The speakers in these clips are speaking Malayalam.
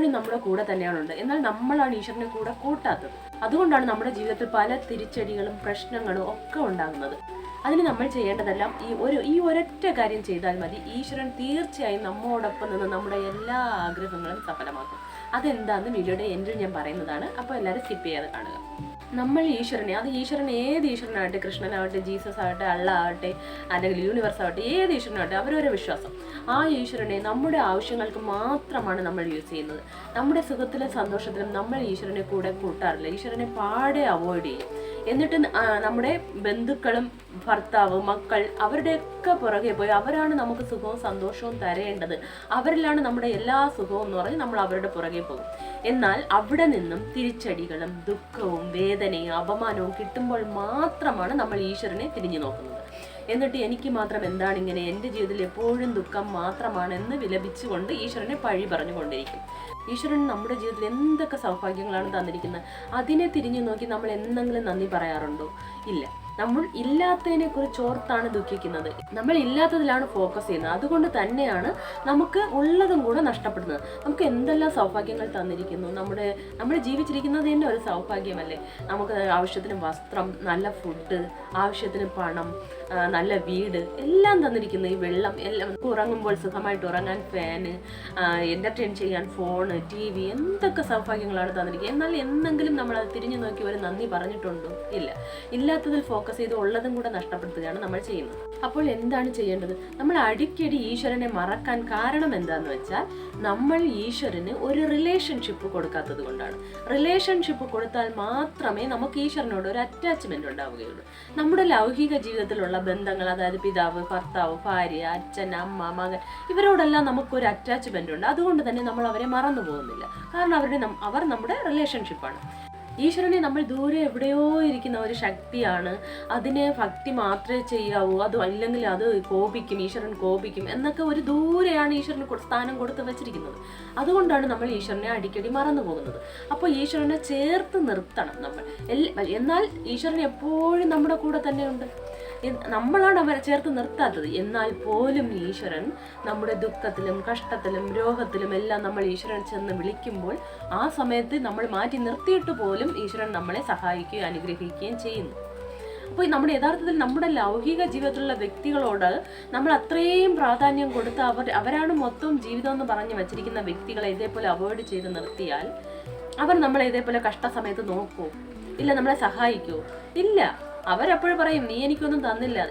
എപ്പോഴും നമ്മുടെ കൂടെ തന്നെയാണുണ്ട് എന്നാൽ നമ്മളാണ് ഈശ്വരനെ കൂടെ കൂട്ടാത്തത്. അതുകൊണ്ടാണ് നമ്മുടെ ജീവിതത്തിൽ പല തിരിച്ചടികളും പ്രശ്നങ്ങളും ഒക്കെ ഉണ്ടാകുന്നത്. അതിന് നമ്മൾ ചെയ്യേണ്ടതെല്ലാം ഈ ഒരു ഈ ഒരൊറ്റ കാര്യം ചെയ്താൽ മതി. ഈശ്വരൻ തീർച്ചയായും നമ്മോടൊപ്പം നിന്ന് നമ്മുടെ എല്ലാ ആഗ്രഹങ്ങളും സഫലമാക്കും. അതെന്താന്ന് വീഡിയോയുടെ എൻഡിൽ ഞാൻ പറയുന്നതാണ്. അപ്പോൾ എല്ലാവരും സ്കിപ്പ് ചെയ്യാതെ കാണുക. നമ്മൾ ഈശ്വരനെ അത് ഈശ്വരൻ ഏത് ഈശ്വരനാകട്ടെ കൃഷ്ണനാവട്ടെ ജീസസ് ആവട്ടെ അള്ള ആവട്ടെ അല്ലെങ്കിൽ യൂണിവേഴ്സ് ആവട്ടെ ഏത് ഈശ്വരനാവട്ടെ അവരവരെ വിശ്വാസം. ആ ഈശ്വരനെ നമ്മുടെ ആവശ്യങ്ങൾക്ക് മാത്രമാണ് നമ്മൾ യൂസ് ചെയ്യുന്നത്. നമ്മുടെ സുഖത്തിലും സന്തോഷത്തിലും നമ്മൾ ഈശ്വരനെ കൂടെ കൂട്ടാറില്ല. ഈശ്വരനെ പാടെ അവോയ്ഡ് ചെയ്യും. എന്നിട്ട് നമ്മുടെ ബന്ധുക്കളും ഭർത്താവ് മക്കൾ അവരുടെയൊക്കെ പുറകെ പോയി അവരാണ് നമുക്ക് സുഖവും സന്തോഷവും തരേണ്ടത്. അവരിലാണ് നമ്മുടെ എല്ലാ സുഖവും എന്ന് പറഞ്ഞ് നമ്മൾ അവരുടെ പുറകെ പോകും. എന്നാൽ അവിടെ നിന്നും തിരിച്ചടികളും ദുഃഖവും വേദനയും അപമാനവും കിട്ടുമ്പോൾ മാത്രമാണ് നമ്മൾ ഈശ്വരനെ തിരിഞ്ഞു നോക്കുന്നത്. എന്നിട്ട് എനിക്ക് മാത്രം എന്താണ് ഇങ്ങനെ എന്റെ ജീവിതത്തിൽ എപ്പോഴും ദുഃഖം മാത്രമാണ് എന്ന് വിലപിച്ചുകൊണ്ട് ഈശ്വരനെ പഴി പറഞ്ഞുകൊണ്ടിരിക്കും. ഈശ്വരൻ നമ്മുടെ ജീവിതത്തിൽ എന്തൊക്കെ സൗഭാഗ്യങ്ങളാണ് തന്നിരിക്കുന്നത്? അതിനെ തിരിഞ്ഞു നോക്കി നമ്മൾ എന്തെങ്കിലും നന്ദി പറയാറുണ്ടോ? ഇല്ല. നമ്മൾ ഇല്ലാത്തതിനെ കുറിച്ച് ഓർത്താണ് ദുഃഖിക്കുന്നത്. നമ്മൾ ഇല്ലാത്തതിലാണ് ഫോക്കസ് ചെയ്യുന്നത്. അതുകൊണ്ട് തന്നെയാണ് നമുക്ക് ഉള്ളതും കൂടെ നഷ്ടപ്പെടുന്നത്. നമുക്ക് എന്തെല്ലാം സൗഭാഗ്യങ്ങൾ തന്നിരിക്കുന്നു? നമ്മുടെ നമ്മൾ ജീവിച്ചിരിക്കുന്നത് തന്നെ ഒരു സൗഭാഗ്യമല്ലേ? നമുക്ക് ആവശ്യത്തിന് വസ്ത്രം നല്ല ഫുഡ് ആവശ്യത്തിന് പണം നല്ല വീട് എല്ലാം തന്നിരിക്കുന്നു ഈ വെള്ളം എല്ലാം. ഉറങ്ങുമ്പോൾ സുഖമായിട്ട് ഉറങ്ങാൻ ഫാന് എന്റർടൈൻ ചെയ്യാൻ ഫോണ് ടി വി എന്തൊക്കെ സൗഭാഗ്യങ്ങളാണ് തന്നിരിക്കുന്നത്. എന്നാൽ എന്തെങ്കിലും നമ്മൾ അത് തിരിഞ്ഞു നോക്കി ഒരു നന്ദി പറഞ്ഞിട്ടുണ്ടോ? ഇല്ല. ഇല്ലാത്തതിൽ ഫോക്കസ് ചെയ്ത് ഉള്ളതും കൂടെ നഷ്ടപ്പെടുത്തുകയാണ് നമ്മൾ ചെയ്യുന്നത്. അപ്പോൾ എന്താണ് ചെയ്യേണ്ടത്? നമ്മൾ അടിക്കടി ഈശ്വരനെ മറക്കാൻ കാരണം എന്താന്ന് വെച്ചാൽ നമ്മൾ ഈശ്വരന് ഒരു റിലേഷൻഷിപ്പ് കൊടുക്കാത്തത് കൊണ്ടാണ്. റിലേഷൻഷിപ്പ് കൊടുത്താൽ മാത്രമേ നമുക്ക് ഈശ്വരനോട് ഒരു അറ്റാച്ച്മെന്റ് ഉണ്ടാവുകയുള്ളൂ. നമ്മുടെ ലൗകിക ജീവിതത്തിലുള്ള ബന്ധങ്ങൾ അതായത് പിതാവ് ഭർത്താവ് ഭാര്യ അച്ഛൻ അമ്മ മകൻ ഇവരോടെല്ലാം നമുക്കൊരു അറ്റാച്ച്മെന്റ് ഉണ്ട്. അതുകൊണ്ട് തന്നെ നമ്മൾ അവരെ മറന്നു പോകുന്നില്ല. കാരണം അവരുടെ അവർ നമ്മുടെ റിലേഷൻഷിപ്പാണ് ഈശ്വരനെ നമ്മൾ ദൂരെ എവിടെയോ ഇരിക്കുന്ന ഒരു ശക്തിയാണ്. അതിനെ ഭക്തി മാത്രമേ ചെയ്യാവൂ. അത് അല്ലെങ്കിൽ അത് കോപിക്കും ഈശ്വരൻ കോപിക്കും എന്നൊക്കെ ഒരു ദൂരെയാണ് ഈശ്വരന് സ്ഥാനം കൊടുത്ത് വെച്ചിരിക്കുന്നത്. അതുകൊണ്ടാണ് നമ്മൾ ഈശ്വരനെ അടിക്കടി മറന്നു പോകുന്നത്. അപ്പോൾ ഈശ്വരനെ ചേർത്ത് നിർത്തണം നമ്മൾ. എന്നാൽ ഈശ്വരൻ എപ്പോഴും നമ്മുടെ കൂടെ തന്നെയുണ്ട് നമ്മളാണ് അവരെ ചേർത്ത് നിർത്താത്തത്. എന്നാൽ പോലും ഈശ്വരൻ നമ്മുടെ ദുഃഖത്തിലും കഷ്ടത്തിലും രോഗത്തിലും എല്ലാം നമ്മൾ ഈശ്വരൻ ചെന്ന് വിളിക്കുമ്പോൾ ആ സമയത്ത് നമ്മൾ മാറ്റി നിർത്തിയിട്ട് പോലും ഈശ്വരൻ നമ്മളെ സഹായിക്കുകയും അനുഗ്രഹിക്കുകയും ചെയ്യുന്നു. അപ്പോൾ നമ്മുടെ യഥാർത്ഥത്തിൽ നമ്മുടെ ലൗകിക ജീവിതത്തിലുള്ള വ്യക്തികളോട് നമ്മൾ അത്രയും പ്രാധാന്യം കൊടുത്ത് അവർ അവരാണ് മൊത്തം ജീവിതം എന്ന് പറഞ്ഞു വെച്ചിരിക്കുന്ന വ്യക്തികളെ ഇതേപോലെ അവോയ്ഡ് ചെയ്ത് നിർത്തിയാൽ അവർ നമ്മളെ ഇതേപോലെ കഷ്ടസമയത്ത് നോക്കൂ. ഇല്ല നമ്മളെ സഹായിക്കൂ. ഇല്ല അവരപ്പോഴും പറയും നീ എനിക്കൊന്നും തന്നില്ല.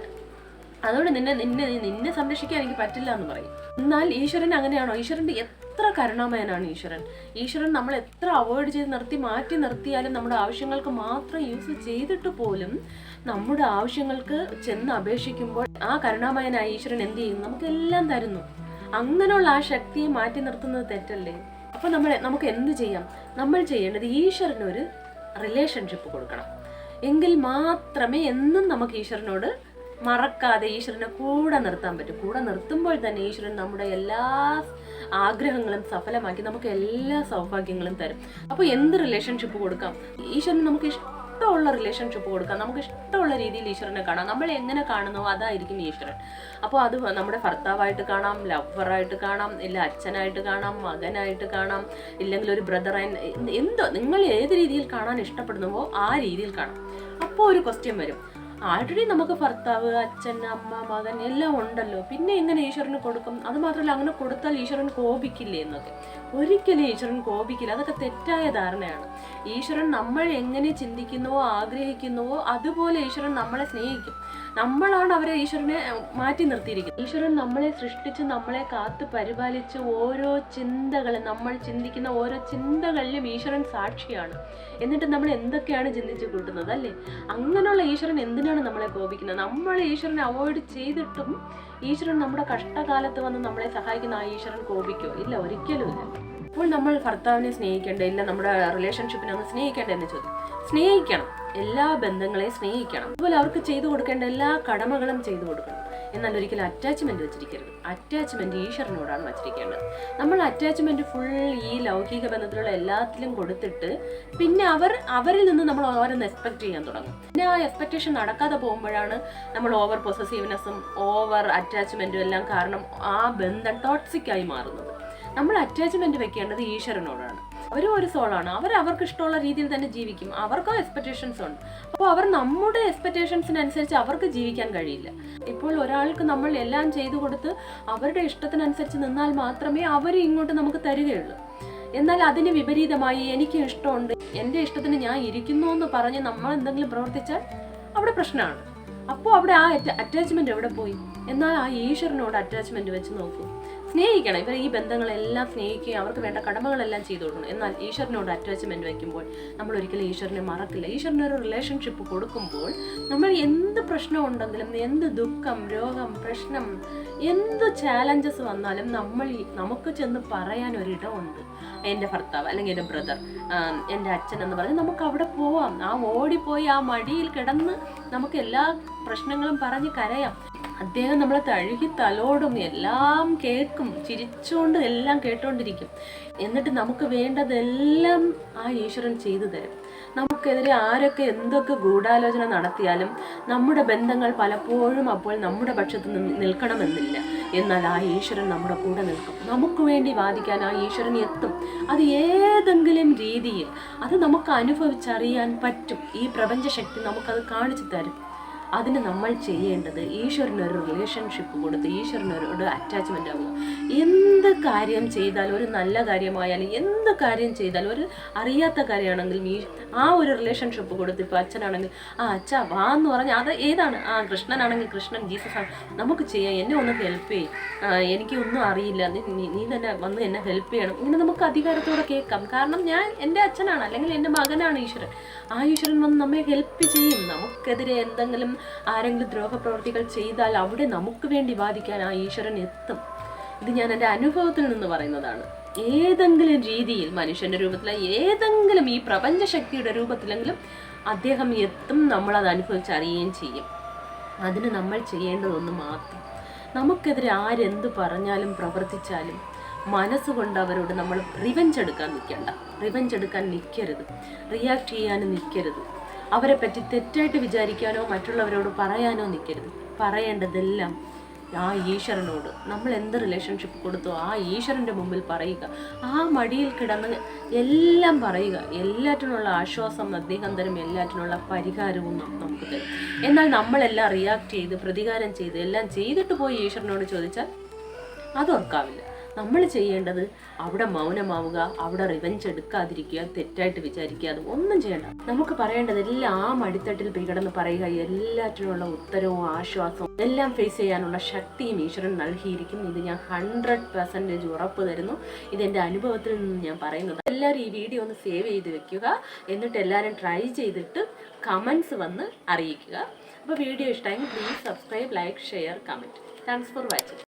അതുകൊണ്ട് നിന്നെ നിന്നെ നിന്നെ സംരക്ഷിക്കാൻ എനിക്ക് പറ്റില്ല എന്ന് പറയും. എന്നാൽ ഈശ്വരൻ അങ്ങനെയാണോ? ഈശ്വരന്റെ എത്ര കരുണാമയനാണ് ഈശ്വരൻ? ഈശ്വരൻ നമ്മൾ എത്ര അവോയ്ഡ് ചെയ്ത് നിർത്തി മാറ്റി നിർത്തിയാലും നമ്മുടെ ആവശ്യങ്ങൾക്ക് മാത്രം യൂസ് ചെയ്തിട്ട് പോലും നമ്മുടെ ആവശ്യങ്ങൾക്ക് ചെന്ന് അപേക്ഷിക്കുമ്പോൾ ആ കരുണാമയനായ ഈശ്വരൻ എന്ത് ചെയ്യും? നമുക്കെല്ലാം തരുന്നു. അങ്ങനെയുള്ള ആ ശക്തിയെ മാറ്റി നിർത്തുന്നത് തെറ്റല്ലേ? അപ്പൊ നമ്മൾ നമുക്ക് എന്ത് ചെയ്യാം? നമ്മൾ ചെയ്യേണ്ടത് ഈശ്വരനൊരു റിലേഷൻഷിപ്പ് കൊടുക്കണം. എങ്കിൽ മാത്രമേ എന്നും നമുക്ക് ഈശ്വരനോട് മറക്കാതെ ഈശ്വരനെ കൂടെ നിർത്താൻ പറ്റും. കൂടെ നിർത്തുമ്പോൾ തന്നെ ഈശ്വരൻ നമ്മുടെ എല്ലാ ആഗ്രഹങ്ങളും സഫലമാക്കി നമുക്ക് എല്ലാ സൗഭാഗ്യങ്ങളും തരും. അപ്പോൾ എന്ത് റിലേഷൻഷിപ്പ് കൊടുക്കാം? ഈശ്വരൻ നമുക്ക് ഇഷ്ടമുള്ള റിലേഷൻഷിപ്പ് കൊടുക്കാം. നമുക്ക് ഇഷ്ടമുള്ള രീതിയിൽ ഈശ്വരനെ കാണാം. നമ്മൾ എങ്ങനെ കാണുന്നോ അതായിരിക്കും ഈശ്വരൻ. അപ്പോൾ അത് നമ്മുടെ ഭർത്താവായിട്ട് കാണാം ലവറായിട്ട് കാണാം ഇല്ല അച്ഛനായിട്ട് കാണാം മകനായിട്ട് കാണാം ഇല്ലെങ്കിൽ ഒരു ബ്രദർ ആൻഡ് എന്തോ നിങ്ങൾ ഏത് രീതിയിൽ കാണാൻ ഇഷ്ടപ്പെടുന്നുവോ ആ രീതിയിൽ കാണാം. അപ്പോൾ ഒരു ക്വസ്റ്റ്യൻ വരും. ആൾറെഡി നമുക്ക് ഭർത്താവ് അച്ഛൻ അമ്മ മകൻ എല്ലാം ഉണ്ടല്ലോ. പിന്നെ എങ്ങനെ ഈശ്വരന് കൊടുക്കും? അത് മാത്രമല്ല അങ്ങനെ കൊടുത്താൽ ഈശ്വരൻ കോപിക്കില്ലേ എന്നൊക്കെ. ഒരിക്കലും ഈശ്വരൻ കോപിക്കില്ല. അതൊക്കെ തെറ്റായ ധാരണയാണ്. ഈശ്വരൻ നമ്മൾ എങ്ങനെ ചിന്തിക്കുന്നുവോ ആഗ്രഹിക്കുന്നുവോ അതുപോലെ ഈശ്വരൻ നമ്മളെ സ്നേഹിക്കും. നമ്മളാണ് അവരെ ഈശ്വരനെ മാറ്റി നിർത്തിയിരിക്കുന്നത്. ഈശ്വരൻ നമ്മളെ സൃഷ്ടിച്ച് നമ്മളെ കാത്തു പരിപാലിച്ച് ഓരോ ചിന്തകളും നമ്മൾ ചിന്തിക്കുന്ന ഓരോ ചിന്തകളിലും ഈശ്വരൻ സാക്ഷിയാണ്. എന്നിട്ട് നമ്മൾ എന്തൊക്കെയാണ് ചിന്തിച്ചു കൂട്ടുന്നത് അല്ലേ? അങ്ങനെയുള്ള ഈശ്വരൻ എന്തിനാണ് നമ്മളെ കോപിക്കുന്നത്. നമ്മൾ ഈശ്വരനെ അവോയ്ഡ് ചെയ്തിട്ടും ഈശ്വരൻ നമ്മുടെ കഷ്ടകാലത്ത് വന്ന് നമ്മളെ സഹായിക്കുന്ന ആ ഈശ്വരൻ കോപിക്കോ ഇല്ല ഒരിക്കലും ഇല്ല. അപ്പോൾ നമ്മൾ ഭർത്താവിനെ സ്നേഹിക്കേണ്ട ഇല്ല നമ്മുടെ റിലേഷൻഷിപ്പിനെ ഒന്ന് സ്നേഹിക്കേണ്ട എന്ന് ചോദ്യം സ്നേഹിക്കണം. എല്ലാ ബന്ധങ്ങളെയും സ്നേഹിക്കണം. അതുപോലെ അവർക്ക് ചെയ്തു കൊടുക്കേണ്ട എല്ലാ കടമകളും ചെയ്തു കൊടുക്കണം. എന്നാൽ ഒരിക്കലും അറ്റാച്ച്മെന്റ് വെച്ചിരിക്കരുത്. അറ്റാച്ച്മെന്റ് ഈശ്വരനോടാണ് വെച്ചിരിക്കേണ്ടത്. നമ്മൾ അറ്റാച്ച്മെന്റ് ഫുൾ ഈ ലൗകിക ബന്ധത്തിലുള്ള എല്ലാത്തിലും കൊടുത്തിട്ട് പിന്നെ അവർ അവരിൽ നിന്ന് നമ്മൾ ഓരോന്ന് എക്സ്പെക്ട് ചെയ്യാൻ തുടങ്ങും. പിന്നെ ആ എക്സ്പെക്റ്റേഷൻ നടക്കാതെ പോകുമ്പോഴാണ് നമ്മൾ ഓവർ പൊസസീവ്നെസ്സും ഓവർ അറ്റാച്ച്മെന്റും എല്ലാം കാരണം ആ ബന്ധം ടോക്സിക് ആയി മാറുന്നത്. നമ്മൾ അറ്റാച്ച്മെന്റ് വെക്കേണ്ടത് ഈശ്വരനോടാണ്. അവരും ഒരു സോളാണ് അവർ അവർക്ക് ഇഷ്ടമുള്ള രീതിയിൽ തന്നെ ജീവിക്കും. അവർക്കും എക്സ്പെക്ടേഷൻസ് ഉണ്ട്. അപ്പോൾ അവർ നമ്മുടെ എക്സ്പെക്ടേഷൻസിനനുസരിച്ച് അവർക്ക് ജീവിക്കാൻ കഴിയില്ല. ഇപ്പോൾ ഒരാൾക്ക് നമ്മൾ എല്ലാം ചെയ്തു കൊടുത്ത് അവരുടെ ഇഷ്ടത്തിനനുസരിച്ച് നിന്നാൽ മാത്രമേ അവർ ഇങ്ങോട്ട് നമുക്ക് തരികയുള്ളൂ. എന്നാൽ അതിന് വിപരീതമായി എനിക്ക് ഇഷ്ടമുണ്ട് എന്റെ ഇഷ്ടത്തിന് ഞാൻ ഇരിക്കുന്നു എന്ന് പറഞ്ഞ് നമ്മൾ എന്തെങ്കിലും പ്രവർത്തിച്ചാൽ അവിടെ പ്രശ്നമാണ്. അപ്പോൾ അവിടെ ആ അറ്റാച്ച്മെന്റ് എവിടെ പോയി? എന്നാൽ ആ ഈശ്വരനോട് അറ്റാച്ച്മെന്റ് വെച്ച് നോക്കൂ. സ്നേഹിക്കണം. ഇവർ ഈ ബന്ധങ്ങളെല്ലാം സ്നേഹിക്കുകയും അവർക്ക് വേണ്ട കടമകളെല്ലാം ചെയ്തു കൊടുക്കണം. എന്നാൽ ഈശ്വരനോട് അറ്റാച്ച്മെന്റ് വയ്ക്കുമ്പോൾ നമ്മൾ ഒരിക്കലും ഈശ്വരനെ മറക്കില്ല. ഈശ്വരന് ഒരു റിലേഷൻഷിപ്പ് കൊടുക്കുമ്പോൾ നമ്മൾ എന്ത് പ്രശ്നം ഉണ്ടെങ്കിലും എന്ത് ദുഃഖം രോഗം പ്രശ്നം എന്ത് ചാലഞ്ചസ് വന്നാലും നമ്മൾ നമുക്ക് ചെന്ന് പറയാൻ ഒരിടമുണ്ട്. എന്റെ ഭർത്താവ് അല്ലെങ്കിൽ എന്റെ ബ്രദർ എന്റെ അച്ഛൻ എന്ന് പറഞ്ഞ് നമുക്ക് അവിടെ പോവാം. ആ ഓടിപ്പോയി ആ മടിയിൽ കിടന്ന് നമുക്ക് എല്ലാ പ്രശ്നങ്ങളും പറഞ്ഞ് കരയാം. അദ്ദേഹം നമ്മളെ തഴുകി തലോടും എല്ലാം കേൾക്കും. ചിരിച്ചുകൊണ്ട് എല്ലാം കേട്ടോണ്ടിരിക്കും. എന്നിട്ട് നമുക്ക് വേണ്ടതെല്ലാം ആ ഈശ്വരൻ ചെയ്തു തരും. നമുക്കെതിരെ ആരൊക്കെ എന്തൊക്കെ ഗൂഢാലോചന നടത്തിയാലും നമ്മുടെ ബന്ധങ്ങൾ പലപ്പോഴും അപ്പോൾ നമ്മുടെ പക്ഷത്ത് നിൽക്കണമെന്നില്ല. എന്നാൽ ആ ഈശ്വരൻ നമ്മുടെ കൂടെ നിൽക്കും. നമുക്ക് വേണ്ടി വാദിക്കാൻ ആ ഈശ്വരൻ എത്തും. അത് ഏതെങ്കിലും രീതിയിൽ. അത് നമുക്ക് അനുഭവിച്ചറിയാൻ പറ്റും. ഈ പ്രപഞ്ചശക്തി നമുക്കത് കാണിച്ചു തരും. അതിന് നമ്മൾ ചെയ്യേണ്ടത് ഈശ്വരനൊരു റിലേഷൻഷിപ്പ് കൊടുത്ത് ഈശ്വരനോട് അറ്റാച്ച്മെന്റ് ആവുക എന്ത് കാര്യം ചെയ്താലും ഒരു നല്ല കാര്യമായാലും എന്ത് കാര്യം ചെയ്താലും ഒരു അറിയാത്ത കാര്യമാണെങ്കിലും ഈ ആ ഒരു റിലേഷൻഷിപ്പ് കൊടുത്ത് ഇപ്പോൾ അച്ഛനാണെങ്കിൽ ആ അച്ഛ വാ എന്ന് പറഞ്ഞാൽ അത് ഏതാണ്? ആ കൃഷ്ണനാണെങ്കിൽ കൃഷ്ണൻ ജീസസ് ആണ്. നമുക്ക് ചെയ്യാം. എന്നെ ഒന്ന് ഹെൽപ്പ് ചെയ്യും. എനിക്ക് ഒന്നും അറിയില്ല. നീ തന്നെ വന്ന് എന്നെ ഹെൽപ്പ് ചെയ്യണം. ഇങ്ങനെ നമുക്ക് അധികാരത്തോടെ കേൾക്കാം. കാരണം ഞാൻ എന്റെ അച്ഛനാണ് അല്ലെങ്കിൽ എന്റെ മകനാണ് ഈശ്വരൻ. ആ ഈശ്വരൻ വന്ന് നമ്മെ ഹെൽപ്പ് ചെയ്യും. നമുക്കെതിരെ എന്തെങ്കിലും ആരെങ്കിലും ദ്രോഹപ്രവർത്തികൾ ചെയ്താൽ അവിടെ നമുക്ക് വേണ്ടി വാദിക്കാൻ ആ ഈശ്വരൻ എത്തും. ഇത് ഞാൻ എന്റെ അനുഭവത്തിൽ നിന്ന് പറയുന്നതാണ്. ഏതെങ്കിലും രീതിയിൽ മനുഷ്യന്റെ രൂപത്തിലെ ഏതെങ്കിലും ഈ പ്രപഞ്ച ശക്തിയുടെ രൂപത്തിലെങ്കിലും അദ്ദേഹം എത്തും നമ്മളത് അനുഭവിച്ചറിയുകയും ചെയ്യും. അതിന് നമ്മൾ ചെയ്യേണ്ടതൊന്ന് മാത്രം. നമുക്കെതിരെ ആരെന്ത് പറഞ്ഞാലും പ്രവർത്തിച്ചാലും മനസ്സുകൊണ്ട് അവരോട് നമ്മൾ റിവെഞ്ച് എടുക്കാൻ നിൽക്കേണ്ട. റിവെഞ്ച് എടുക്കാൻ നിൽക്കരുത്. റിയാക്ട് ചെയ്യാനും നിൽക്കരുത്. അവരെ പറ്റി തെറ്റായിട്ട് വിചാരിക്കാനോ മറ്റുള്ളവരോട് പറയാനോ നിൽക്കരുത്. പറയേണ്ടതെല്ലാം ആ ഈശ്വരനോട്. നമ്മൾ എന്ത് റിലേഷൻഷിപ്പ് കൊടുത്തോ ആ ഈശ്വരന്റെ മുമ്പിൽ പറയുക. ആ മടിയിൽ കിടന്ന് എല്ലാം പറയുക. എല്ലാറ്റിനുള്ള ആശ്വാസം അദ്ദേഹം തരും. എല്ലാറ്റിനുള്ള പരിഹാരവും നമുക്ക് തരും. എന്നാൽ നമ്മളെല്ലാം റിയാക്ട് ചെയ്ത് പ്രതികാരം ചെയ്ത് എല്ലാം ചെയ്തിട്ട് പോയി ഈശ്വരനോട് ചോദിച്ചാൽ അതോർക്കാവില്ല നമ്മൾ ചെയ്യേണ്ടത് അവിടെ മൗനമാവുക അവിടെ റിവഞ്ച് എടുക്കാതിരിക്കുക തെറ്റായിട്ട് വിചാരിക്കാതെ ഒന്നും ചെയ്യണ്ട. നമുക്ക് പറയേണ്ടത് എല്ലാം അടിത്തട്ടിൽ പികടന്ന് പറയുക എല്ലാറ്റിനുള്ള ഉത്തരവും ആശ്വാസവും എല്ലാം ഫേസ് ചെയ്യാനുള്ള ശക്തിയും ഈശ്വരൻ നൽകിയിരിക്കും ഇത് ഞാൻ ഹൺഡ്രഡ് പെർസെന്റേജ് ഉറപ്പ് തരുന്നു. ഇതെന്റെ അനുഭവത്തിൽ നിന്ന് ഞാൻ പറയുന്നത്. എല്ലാവരും ഈ വീഡിയോ ഒന്ന് സേവ് ചെയ്ത് വെക്കുക. എന്നിട്ട് എല്ലാവരും ട്രൈ ചെയ്തിട്ട് കമൻസ് വന്ന് അറിയിക്കുക. അപ്പോൾ വീഡിയോ ഇഷ്ടമായി please subscribe like share comment thanks for watching